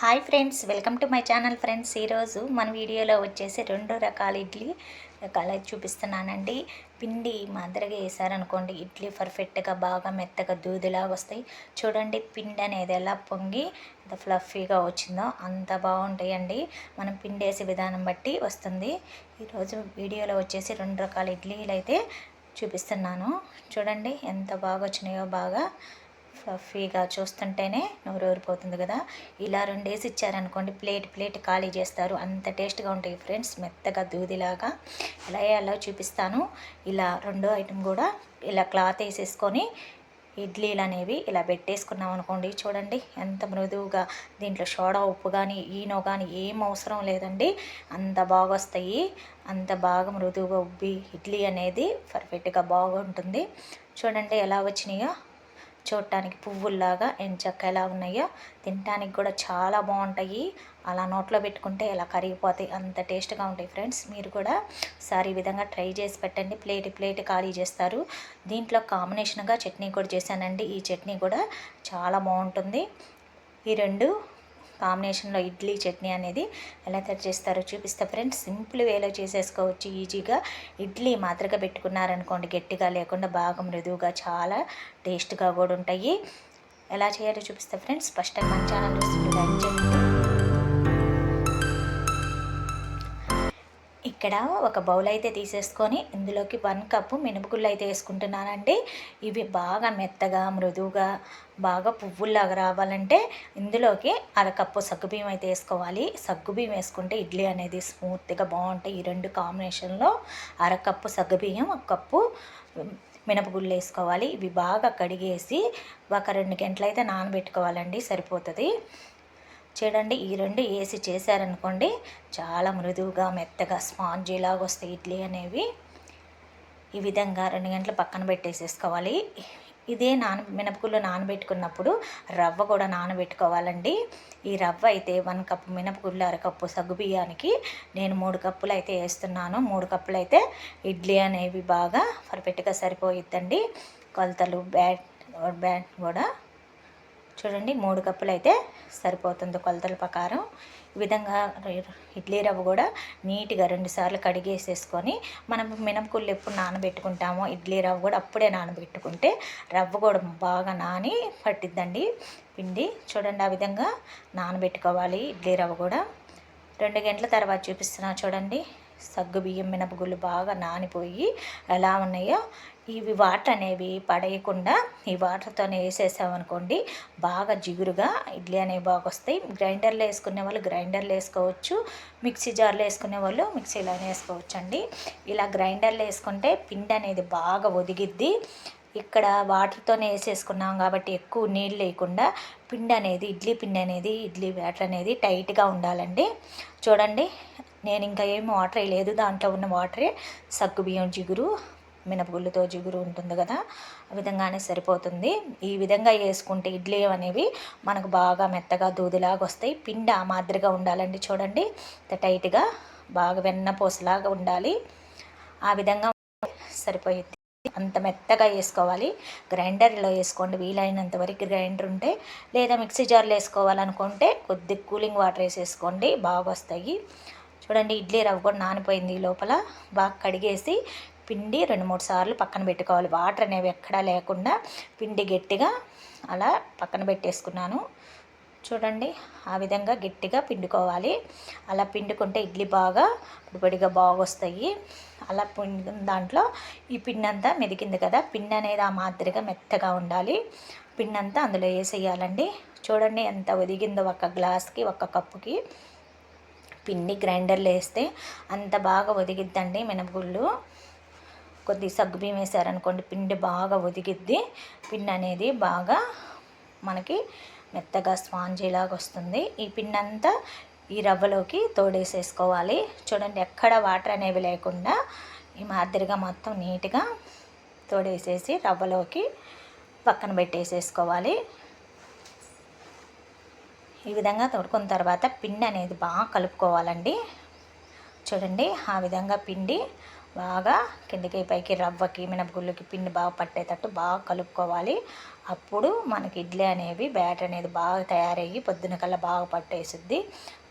Hi friends welcome to my channel friends. ఈరోజు మన వీడియోలో వచ్చేసి రెండు రకాల ఇడ్లీ రకాల చూపిస్తున్నానండి. పిండి మాదిరిగా వేసారనుకోండి ఇడ్లీ పర్ఫెక్ట్గా బాగా మెత్తగా దూదిలాగా వస్తాయి. చూడండి పిండి అనేది ఎలా పొంగి ఎంత ఫ్లఫీగా వచ్చిందో అంత బాగుంటాయండి. మనం పిండి వేసే విధానం బట్టి వస్తుంది. ఈరోజు వీడియోలో వచ్చేసి రెండు రకాల ఇడ్లీలు అయితే చూపిస్తున్నాను. చూడండి ఎంత బాగా వచ్చినాయో బాగా ఫ్లఫీగా చూస్తుంటేనే నోరు ఊరిపోతుంది కదా. ఇలా రెండేసి ఇచ్చారనుకోండి ప్లేట్ ప్లేట్ ఖాళీ చేస్తారు. అంత టేస్ట్గా ఉంటాయి ఫ్రెండ్స్ మెత్తగా దూదిలాగా. ఎలా అలా చూపిస్తాను. ఇలా రెండో ఐటెం కూడా ఇలా క్లాత్ వేసేసుకొని ఇడ్లీలు అనేవి ఇలా పెట్టేసుకున్నాం అనుకోండి. చూడండి ఎంత మృదువుగా. దీంట్లో సోడా ఉప్పు కానీ ఈనో కానీ ఏం అవసరం లేదండి. అంత బాగా వస్తాయి అంత బాగా మృదువుగా ఉబ్బి ఇడ్లీ అనేది పర్ఫెక్ట్గా బాగుంటుంది. చూడండి ఎలా వచ్చినాయో. చూడటానికి పువ్వుల్లాగా ఎంచక్క ఎలా ఉన్నాయో తినటానికి కూడా చాలా బాగుంటాయి. అలా నోట్లో పెట్టుకుంటే ఇలా కరిగిపోతాయి. అంత టేస్ట్గా ఉంటాయి ఫ్రెండ్స్. మీరు కూడా సారీ ఈ విధంగా ట్రై చేసి పెట్టండి. ప్లేట్ ప్లేట్ ఖాళీ చేస్తారు. దీంట్లో కాంబినేషన్గా చట్నీ కూడా చేశానండి. ఈ చట్నీ కూడా చాలా బాగుంటుంది. ఈ రెండు కాంబినేషన్లో ఇడ్లీ చట్నీ అనేది ఎలా తయారు చేస్తారో చూపిస్తా. ఫ్రెండ్స్ సింపుల్ వేలో చేసేసుకోవచ్చు ఈజీగా. ఇడ్లీ మాత్రగా పెట్టుకున్నారనుకోండి గట్టిగా లేకుండా బాగా మృదువుగా చాలా టేస్ట్గా కూడా ఉంటాయి. ఎలా చేయాలో చూపిస్తా ఫ్రెండ్స్. ఫస్ట్ టైం మన ఛానల్ చూస్తుంటే లైక్ చేయండి. ఇక్కడ ఒక బౌల్ అయితే తీసేసుకొని ఇందులోకి వన్ కప్పు మినపగుళ్ళు అయితే వేసుకుంటున్నానండి. ఇవి బాగా మెత్తగా మృదువుగా బాగా పువ్వుల్లాగా రావాలంటే ఇందులోకి అరకప్పు సగ్గుబియ్యం అయితే వేసుకోవాలి. సగ్గుబియ్యం వేసుకుంటే ఇడ్లీ అనేది స్మూత్గా బాగుంటాయి. ఈ రెండు కాంబినేషన్లో అరకప్పు సగ్గుబియ్యం ఒక కప్పు మినపగుళ్ళు వేసుకోవాలి. ఇవి బాగా కడిగేసి ఒక రెండు గంటలైతే నానబెట్టుకోవాలండి సరిపోతుంది. చూడండి ఈ రెండు వేసి చేశారనుకోండి చాలా మృదువుగా మెత్తగా స్పాంజీలాగా వస్తాయి ఇడ్లీ అనేవి. ఈ విధంగా రెండు గంటలు పక్కన పెట్టేసేసుకోవాలి. ఇదే నాన మినపగుళ్ళు నానబెట్టుకున్నప్పుడు రవ్వ కూడా నానబెట్టుకోవాలండి. ఈ రవ్వ అయితే వన్ కప్ మినపగుళ్ళు అరకప్పు సగ్గు బియ్యానికి నేను మూడు కప్పులు అయితే వేస్తున్నాను. మూడు కప్పులు అయితే ఇడ్లీ అనేవి బాగా పర్ఫెక్ట్గా సరిపోయిద్దండి. కొలతలు బ్యాట్ బ్యాట్ కూడా చూడండి మూడు కప్పులు అయితే సరిపోతుంది కొలతల ప్రకారం. ఈ విధంగా ఇడ్లీ రవ్వ కూడా నీట్గా రెండుసార్లు కడిగేసేసుకొని మనం మినపకుళ్ళు ఎప్పుడు నానబెట్టుకుంటామో ఇడ్లీ రవ్వ కూడా అప్పుడే నానబెట్టుకుంటే రవ్వ కూడా బాగా నాని పట్టిద్దండి పిండి. చూడండి ఆ విధంగా నానబెట్టుకోవాలి ఇడ్లీ రవ్వ కూడా. రెండు గంటల తర్వాత చూపిస్తున్నా చూడండి. సగ్గు బియ్యం మినపగుళ్ళు బాగా నానిపోయి ఎలా ఉన్నాయో ఇవి వాటర్ అనేవి పడేయకుండా ఈ వాటర్తోనే వేసేసామనుకోండి బాగా జిగురుగా ఇడ్లీ అనేవి బాగా వస్తాయి. గ్రైండర్లో వేసుకునే వాళ్ళు గ్రైండర్లో వేసుకోవచ్చు మిక్సీ జార్లో వేసుకునే వాళ్ళు మిక్సీలోనే వేసుకోవచ్చు అండి ఇలా గ్రైండర్లో వేసుకుంటే పిండి అనేది బాగా ఒదిగిద్ది. ఇక్కడ వాటర్తోనే వేసేసుకున్నాం కాబట్టి ఎక్కువ నీళ్ళు లేకుండా పిండి అనేది ఇడ్లీ పిండి అనేది ఇడ్లీ బ్యాటర్ అనేది టైట్గా ఉండాలండి. చూడండి నేను ఇంకా ఏం వాటర్ లేదు దాంట్లో ఉన్న వాటరే సగ్గు బియ్యం జిగురు మినపగుళ్ళుతో జిగురు ఉంటుంది కదా ఆ విధంగానే సరిపోతుంది. ఈ విధంగా వేసుకుంటే ఇడ్లీ అనేవి మనకు బాగా మెత్తగా దూదిలాగా వస్తాయి. పిండి ఆ మాదిరిగా ఉండాలండి చూడండి. టైట్గా బాగా వెన్నపూసలాగా ఉండాలి. ఆ విధంగా సరిపోయింది అంత మెత్తగా వేసుకోవాలి. గ్రైండర్లో వేసుకోండి. వీలైనంత వరకు గ్రైండర్ ఉంటే లేదా మిక్సీ జార్లో వేసుకోవాలనుకుంటే కొద్ది కూలింగ్ వాటర్ వేసేసుకోండి. బాగా వస్తాయి చూడండి ఇడ్లీ రవ్వ కూడా నానిపోయింది లోపల. బాగా కడిగేసి పిండి రెండు మూడు సార్లు పక్కన పెట్టుకోవాలి. వాటర్ అనేవి ఎక్కడా లేకుండా పిండి గట్టిగా అలా పక్కన పెట్టేసుకున్నాను. చూడండి ఆ విధంగా గట్టిగా పిండుకోవాలి. అలా పిండుకుంటే ఇడ్లీ బాగా పొడిపొడిగా బాగా వస్తాయి అలా పిండి దాంట్లో ఈ పిండి అంతా మెదికింది కదా పిండి అనేది ఆ మాదిరిగా మెత్తగా ఉండాలి. పిండి అంతా అందులో వేసేయాలండి. చూడండి ఎంత ఒదిగిందో ఒక గ్లాస్కి ఒక కప్పుకి. పిండి గ్రైండర్లో వేస్తే అంత బాగా ఒదిగిద్దండి మినపగుళ్ళు. కొద్ది సగ్గుబియ్యం వేసారనుకోండి పిండి బాగా ఒదిగిద్ది. పిండి అనేది బాగా మనకి మెత్తగా స్పాంజీలాగా వస్తుంది. ఈ పిండి అంతా ఈ రవ్వలోకి తోడేసేసుకోవాలి. చూడండి ఎక్కడ వాటర్ అనేవి లేకుండా ఈ మాదిరిగా మొత్తం నీట్గా తోడేసేసి రవ్వలోకి పక్కన పెట్టేసేసుకోవాలి. ఈ విధంగా తోడుకున్న తర్వాత పిండి అనేది బాగా కలుపుకోవాలండి. చూడండి ఆ విధంగా పిండి బాగా కిందకి పైకి రవ్వకి మినపగుళ్ళకి పిండి బాగా పట్టేటట్టు బాగా కలుపుకోవాలి. అప్పుడు మనకి ఇడ్లీ అనేవి బ్యాటర్ అనేది బాగా తయారయ్యి పొద్దున కల్లా బాగా పట్టేసిద్ది.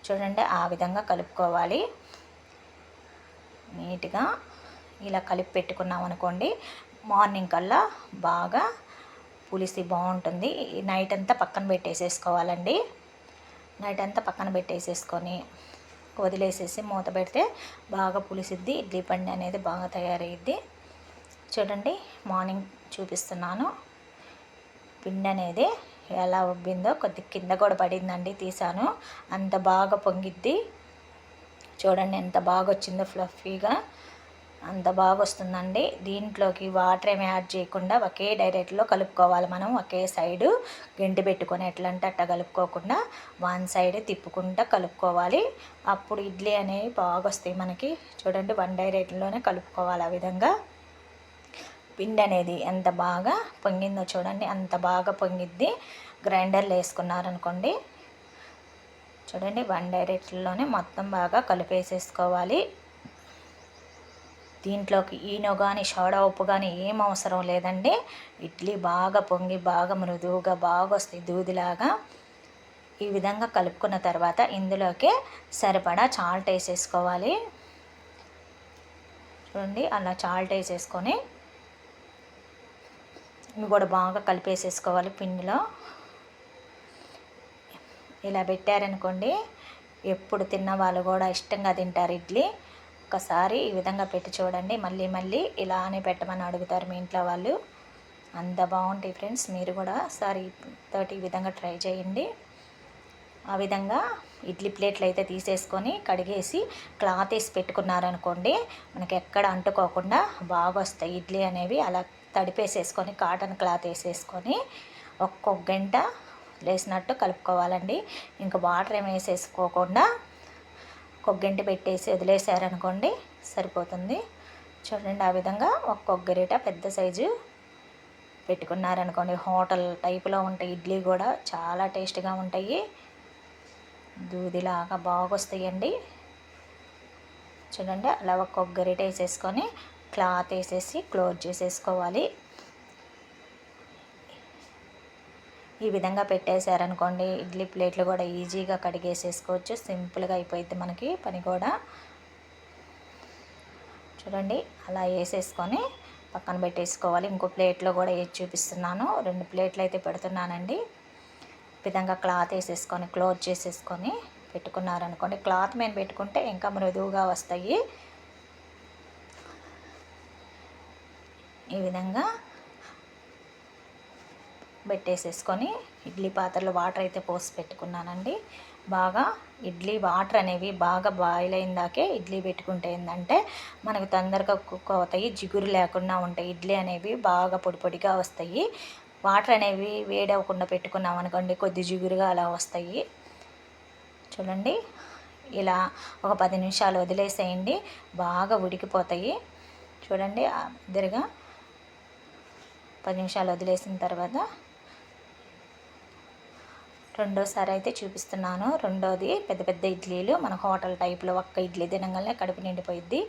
చూడండి ఆ విధంగా కలుపుకోవాలి. నీట్గా ఇలా కలిపి పెట్టుకున్నాం అనుకోండి మార్నింగ్ కల్లా బాగా పులిసి బాగుంటుంది. నైట్ అంతా పక్కన పెట్టేసేసుకోవాలండి. నైట్ అంతా పక్కన పెట్టేసేసుకొని వదిలేసేసి మూత పెడితే బాగా పులిసిద్ది ఇడ్లీ పండి అనేది బాగా తయారయ్యిద్ది చూడండి మార్నింగ్ చూపిస్తున్నాను. పిండి అనేది ఎలా ఉబ్బిందో కొద్ది కింద కూడా పడిందండి తీసాను. అంత బాగా పొంగిద్ది. చూడండి ఎంత బాగా వచ్చిందో ఫ్లఫీగా అంత బాగా వస్తుందండి దీంట్లోకి వాటర్ ఏమి యాడ్ చేయకుండా ఒకే డైరెక్ట్లో కలుపుకోవాలి మనం. ఒకే సైడు గంటి పెట్టుకొని ఎట్లా అంటే అట్ట కలుపుకోకుండా వన్ సైడ్ తిప్పుకుంటా కలుపుకోవాలి. అప్పుడు ఇడ్లీ అనేవి బాగా వస్తాయి మనకి. చూడండి వన్ డైరెక్ట్లోనే కలుపుకోవాలి ఆ విధంగా. పిండి అనేది ఎంత బాగా పొంగిందో చూడండి అంత బాగా పొంగిద్ది. గ్రైండర్లో వేసుకున్నారనుకోండి. చూడండి వన్ డైరెక్ట్లోనే మొత్తం బాగా కలిపేసేసుకోవాలి. దీంట్లోకి ఈనో కానీ సోడా ఉప్పు కానీ ఏం అవసరం లేదండి. ఇడ్లీ బాగా పొంగి బాగా మృదువుగా బాగా వస్తాయి దూదిలాగా ఈ విధంగా కలుపుకున్న తర్వాత ఇందులోకి సరిపడా చాల్ట్ వేసేసుకోవాలి. చూడండి అలా చాల్ట్ వేసేసుకొని ఇవి కూడా బాగా కలిపేసేసుకోవాలి పిండిలో. ఇలా పెట్టారనుకోండి ఎప్పుడు తిన్న వాళ్ళు కూడా ఇష్టంగా తింటారు ఇడ్లీ. ఒక్కసారి ఈ విధంగా పెట్టి చూడండి. మళ్ళీ మళ్ళీ ఇలానే పెట్టమని అడుగుతారు మీ ఇంట్లో వాళ్ళు. అంత బాగుంటాయి ఫ్రెండ్స్. మీరు కూడా ఒకసారి తోటి ఈ విధంగా ట్రై చేయండి. ఆ విధంగా ఇడ్లీ ప్లేట్లు అయితే తీసేసుకొని కడిగేసి క్లాత్ వేసి పెట్టుకున్నారనుకోండి మనకి ఎక్కడ అంటుకోకుండా బాగా వస్తాయి ఇడ్లీ అనేవి. అలా తడిపేసేసుకొని కాటన్ క్లాత్ వేసేసుకొని ఒక్కొక్క గంట లేసినట్టు కలుపుకోవాలండి. ఇంకా వాటర్ ఏమి వేసేసుకోకుండా కొగ్గింటి పెట్టేసి వదిలేసారనుకోండి సరిపోతుంది. చూడండి ఆ విధంగా ఒక కొగ్గరిట పెద్ద సైజు పెట్టుకున్నారనుకోండి. హోటల్ టైపులో ఉంటాయి ఇడ్లీ కూడా చాలా టేస్ట్గా ఉంటాయి. దూదిలాగా బాగొస్తాయండి. చూడండి అలా ఒక కొగ్గరిట వేసేసుకొని క్లాత్ వేసేసి క్లోజ్ చేసేసుకోవాలి. ఈ విధంగా పెట్టేశారనుకోండి ఇడ్లీ ప్లేట్లు కూడా ఈజీగా కడిగేసేసుకోవచ్చు. సింపుల్గా అయిపోయింది మనకి పని కూడా. చూడండి అలా వేసేసుకొని పక్కన పెట్టేసుకోవాలి. ఇంకో ప్లేట్లో కూడా వేసి చూపిస్తున్నాను రెండు ప్లేట్లు అయితే పెడుతున్నానండి. విధంగా క్లాత్ వేసేసుకొని క్లోజ్ చేసేసుకొని పెట్టుకున్నారనుకోండి. క్లాత్ మీద పెట్టుకుంటే ఇంకా మృదువుగా వస్తాయి. ఈ విధంగా పెట్టేసేసుకొని ఇడ్లీ పాత్రలో వాటర్ అయితే పోసి పెట్టుకున్నానండి. బాగా ఇడ్లీ వాటర్ అనేవి బాగా బాయిల్ అయిందాకే ఇడ్లీ పెట్టుకుంటే ఏంటంటే మనకు తొందరగా కుక్ అవుతాయి జిగురు లేకుండా ఉంటాయి. ఇడ్లీ అనేవి బాగా పొడి పొడిగా వస్తాయి. వాటర్ అనేవి వేడి అవ్వకుండా పెట్టుకున్నాం అనుకోండి కొద్ది జిగురుగా అలా వస్తాయి. చూడండి ఇలా ఒక పది నిమిషాలు వదిలేసేయండి బాగా ఉడికిపోతాయి. చూడండి ఇద్దరుగా పది నిమిషాలు వదిలేసిన తర్వాత రెండోసారి అయితే చూపిస్తున్నాను. రెండోది పెద్ద పెద్ద ఇడ్లీలు. మన హోటల్ టైప్లో ఒక్క ఇడ్లీ తినగానే కడుపు నిండిపోయిద్ది.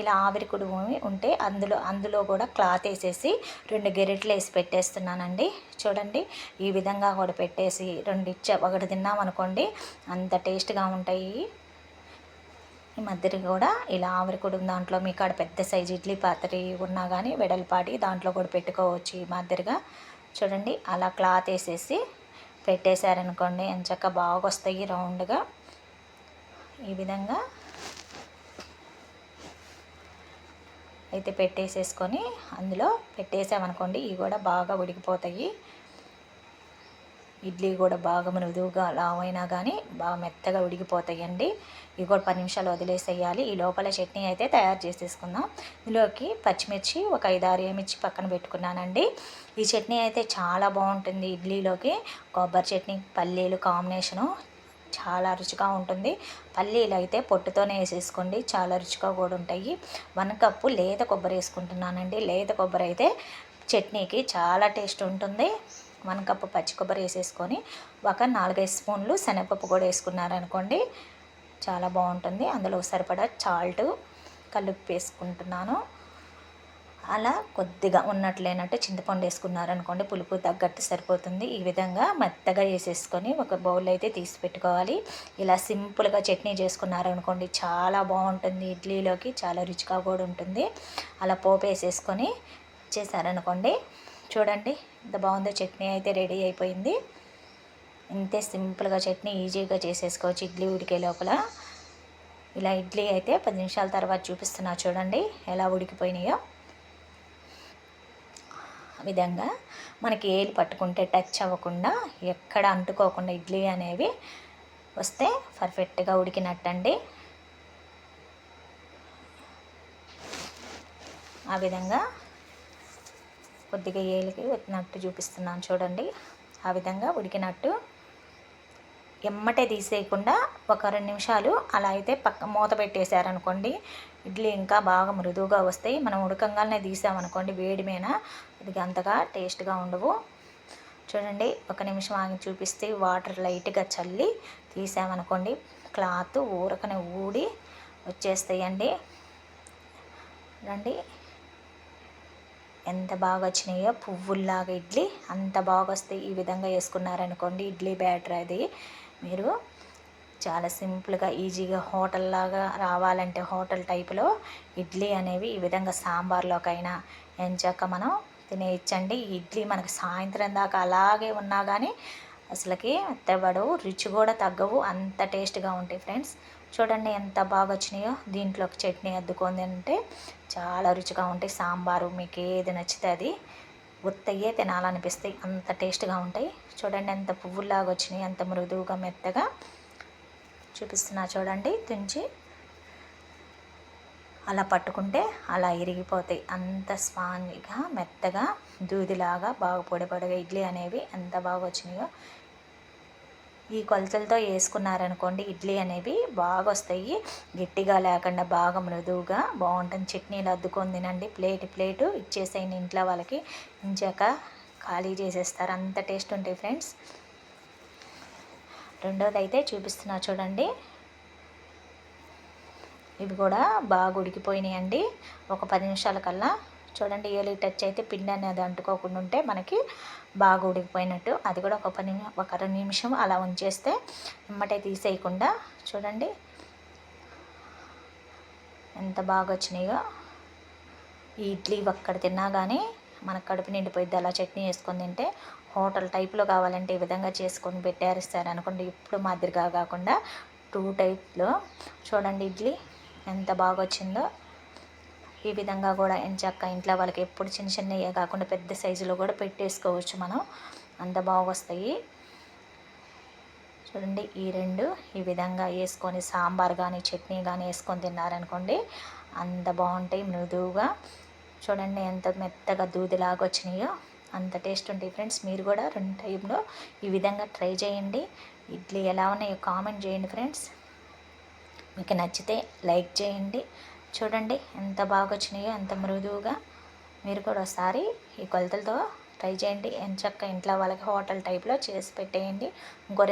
ఇలా ఆవిరి కుడుము ఉంటే అందులో అందులో కూడా క్లాత్ వేసేసి రెండు గెరెట్లు వేసి పెట్టేస్తున్నానండి. చూడండి ఈ విధంగా కూడా పెట్టేసి రెండు ఇచ్చా ఒకటి తిన్నామనుకోండి అంత టేస్ట్గా ఉంటాయి. ఈ మధ్యలో కూడా ఇలా ఆవిరి కుడుము దాంట్లో మీ కాడ పెద్ద సైజు ఇడ్లీ పాత్ర ఉన్నా కానీ వెడల్పాటి దాంట్లో కూడా పెట్టుకోవచ్చు ఈ మాదిరిగా. చూడండి అలా క్లాత్ వేసేసి పెట్టేశారనుకోండి ఎంచక్క బాగా వస్తాయి రౌండ్గా. ఈ విధంగా అయితే పెట్టేసేసుకొని అందులో పెట్టేసామనుకోండి ఇవి కూడా బాగా ఉడికిపోతాయి. ఇడ్లీ కూడా బాగా మృదువుగా లావైనా కానీ బాగా మెత్తగా ఉడికిపోతాయండి. ఇవి కూడా పది నిమిషాలు వదిలేసేయాలి. ఈ లోపల చట్నీ అయితే తయారు చేసేసుకుందాం. ఇందులోకి పచ్చిమిర్చి ఒక ఐదారు ఏమిర్చి పక్కన పెట్టుకున్నానండి. ఈ చట్నీ అయితే చాలా బాగుంటుంది ఇడ్లీలోకి. కొబ్బరి చట్నీ పల్లీలు కాంబినేషను చాలా రుచిగా ఉంటుంది. పల్లీలు అయితే పొట్టుతోనే వేసేసుకోండి. చాలా రుచిగా కూడా ఉంటాయి. వన్ కప్పు లేత కొబ్బరి వేసుకుంటున్నానండి. లేత కొబ్బరి అయితే చట్నీకి చాలా టేస్ట్ ఉంటుంది. వన్ కప్పు పచ్చి కొబ్బరి వేసేసుకొని ఒక నాలుగైదు స్పూన్లు శనగపప్పు కూడా వేసుకున్నారనుకోండి చాలా బాగుంటుంది. అందులో సరిపడా చాల్ట్ కలుపు వేసుకుంటున్నాను. అలా కొద్దిగా ఉన్నట్లేనట్టు చింతపండు వేసుకున్నారనుకోండి పులుపు తగ్గట్టు సరిపోతుంది. ఈ విధంగా మెత్తగా వేసేసుకొని ఒక బౌల్ అయితే తీసి పెట్టుకోవాలి. ఇలా సింపుల్గా చట్నీ చేసుకున్నారనుకోండి చాలా బాగుంటుంది. ఇడ్లీలోకి చాలా రుచిగా కూడా ఉంటుంది. అలా పోపు వేసేసుకొని చేశారనుకోండి చూడండి. ఎంత బాగుందో. చట్నీ అయితే రెడీ అయిపోయింది. ఇంతే సింపుల్గా చట్నీ ఈజీగా చేసేసుకోవచ్చు ఇడ్లీ ఉడికే లోపల. ఇలా ఇడ్లీ అయితే పది నిమిషాల తర్వాత చూపిస్తున్నా చూడండి. ఎలా ఉడికిపోయినాయో. విధంగా మనకి ఏలు పట్టుకుంటే టచ్ అవ్వకుండా ఎక్కడ అంటుకోకుండా ఇడ్లీ అనేవి వస్తే పర్ఫెక్ట్గా ఉడికినట్టండి. ఆ విధంగా కొద్దిగా ఏలికి వచ్చినట్టు చూపిస్తున్నాను చూడండి. ఆ విధంగా ఉడికినట్టు ఎమ్మటే తీసేయకుండా ఒక రెండు నిమిషాలు అలా అయితే పక్క మూత పెట్టేశారనుకోండి ఇడ్లీ ఇంకా బాగా మృదువుగా వస్తాయి. మనం ఉడకంగానే తీసామనుకోండి వేడి మీద అది అంతగా టేస్ట్గా ఉండవు. చూడండి ఒక నిమిషం ఆగి చూపిస్తే వాటర్ లైట్గా చల్లి తీసామనుకోండి క్లాత్ ఊరకనే ఊడి వచ్చేస్తాయండి. రండి. ఎంత బాగా వచ్చినాయో పువ్వుల్లాగా ఇడ్లీ అంత బాగా వస్తాయి ఈ విధంగా వేసుకున్నారనుకోండి ఇడ్లీ బ్యాటర్ అది. మీరు చాలా సింపుల్గా ఈజీగా హోటల్ లాగా రావాలంటే హోటల్ టైప్లో ఇడ్లీ అనేవి ఈ విధంగా సాంబార్లోకైనా ఎంచాక మనం తినేయచ్చండి. ఇడ్లీ మనకి సాయంత్రం దాకా అలాగే ఉన్నా కానీ అసలుకి మెత్తబడవు రుచి కూడా తగ్గవు అంత టేస్ట్గా ఉంటాయి ఫ్రెండ్స్. చూడండి ఎంత బాగా వచ్చినాయో. దీంట్లోకి చట్నీ అద్దుకొని అంటే చాలా రుచిగా ఉంటాయి. సాంబారు మీకు ఏది నచ్చితే అది ఉత్తయ్యే తినాలనిపిస్తాయి. అంత టేస్ట్గా ఉంటాయి. చూడండి ఎంత పువ్వులాగా వచ్చినాయి. ఎంత మృదువుగా మెత్తగా చూపిస్తున్నా చూడండి. తుంచి అలా పట్టుకుంటే అలా ఇరిగిపోతాయి. అంత స్పాంజ్గా మెత్తగా దూదిలాగా బాగా పొడి పొడిగా ఇడ్లీ అనేవి ఎంత బాగా వచ్చినాయో ఈ కొలతలతో వేసుకున్నారనుకోండి ఇడ్లీ అనేవి బాగా వస్తాయి గట్టిగా లేకుండా బాగా మృదువుగా బాగుంటుంది. చట్నీలు అద్దుకొని తినండి. ప్లేట్ ప్లేటు ఇచ్చేసేయండి ఇంట్లో వాళ్ళకి. ఇంచాక ఖాళీ చేసేస్తారు. అంత టేస్ట్ ఉంటాయి ఫ్రెండ్స్. రెండోది అయితే చూపిస్తున్నా చూడండి. ఇవి కూడా బాగా ఉడికిపోయినాయండి. ఒక పది నిమిషాల కల్లా చూడండి ఏలి టచ్ అయితే పిండి అనేది అంటుకోకుండా ఉంటే మనకి బాగా ఉడికిపోయినట్టు. అది కూడా ఒక పని ఒక రెండు నిమిషం అలా ఉంచేస్తే ఇమ్మటే తీసేయకుండా చూడండి. ఎంత బాగా వచ్చినాయో. ఈ ఇడ్లీ ఒక్కడ తిన్నా కానీ మన కడుపు నిండిపోయింది అలా చట్నీ వేసుకొని తింటే హోటల్ టైప్లో కావాలంటే ఈ విధంగా చేసుకొని పెట్టారిస్తారు అనుకోండి. ఇప్పుడు మాదిరిగా కాకుండా టూ టైప్లో. చూడండి ఇడ్లీ ఎంత బాగా వచ్చిందో. ఈ విధంగా కూడా ఎంచక్క ఇంట్లో వాళ్ళకి ఎప్పుడు చిన్న చిన్నవి కాకుండా పెద్ద సైజులో కూడా పెట్టేసుకోవచ్చు మనం. అంత బాగా వస్తాయి చూడండి ఈ రెండు ఈ విధంగా వేసుకొని సాంబార్ కానీ చట్నీ కానీ వేసుకొని తిన్నారనుకోండి అంత బాగుంటాయి మృదువుగా. చూడండి ఎంత మెత్తగా దూదిలాగా వచ్చినాయో అంత టేస్ట్ ఉంటాయి ఫ్రెండ్స్. మీరు కూడా రెండు టైంలో ఈ విధంగా ట్రై చేయండి. ఇడ్లీ ఎలా ఉన్నాయో కామెంట్ చేయండి ఫ్రెండ్స్. మీకు నచ్చితే లైక్ చేయండి. చూడండి ఎంత బాగా వచ్చినాయో ఎంత మృదువుగా. మీరు కూడా ఒకసారి ఈ కొలతలతో ట్రై చేయండి. ఎంచక్క ఇంట్లో వాళ్ళకి హోటల్ టైప్లో చేసి పెట్టేయండి. ఇంకో